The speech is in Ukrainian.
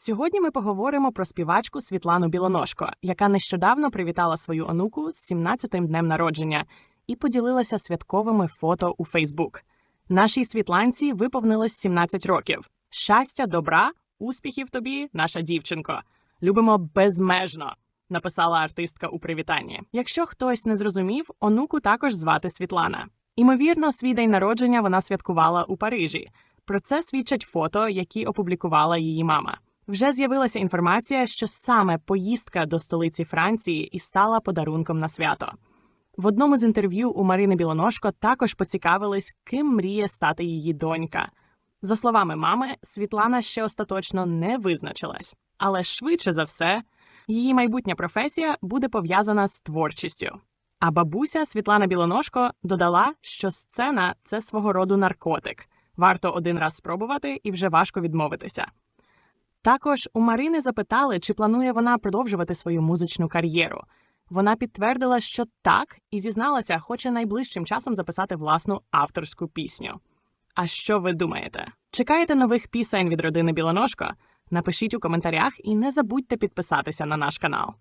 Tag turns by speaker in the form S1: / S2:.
S1: Сьогодні ми поговоримо про співачку Світлану Білоножко, яка нещодавно привітала свою онуку з 17-тим днем народження і поділилася святковими фото у Фейсбук. Нашій Світланці виповнилось 17 років. Щастя, добра, успіхів тобі, наша дівчинко. Любимо безмежно. Написала артистка у привітанні. Якщо хтось не зрозумів, онуку також звати Світлана. Імовірно, свій день народження вона святкувала у Парижі. Про це свідчать фото, які опублікувала її мама. Вже з'явилася інформація, що саме поїздка до столиці Франції і стала подарунком на свято. В одному з інтерв'ю у Марини Білоножко також поцікавились, ким мріє стати її донька. За словами мами, Світлана ще остаточно не визначилась, але швидше за все, її майбутня професія буде пов'язана з творчістю. А бабуся Світлана Білоножко додала, що сцена це свого роду наркотик. Варто один раз спробувати і вже важко відмовитися. Також у Марини запитали, чи планує вона продовжувати свою музичну кар'єру. Вона підтвердила, що так, і зізналася, хоче найближчим часом записати власну авторську пісню. А що ви думаєте? Чекаєте нових пісень від родини Білоножко? Напишіть у коментарях і не забудьте підписатися на наш канал.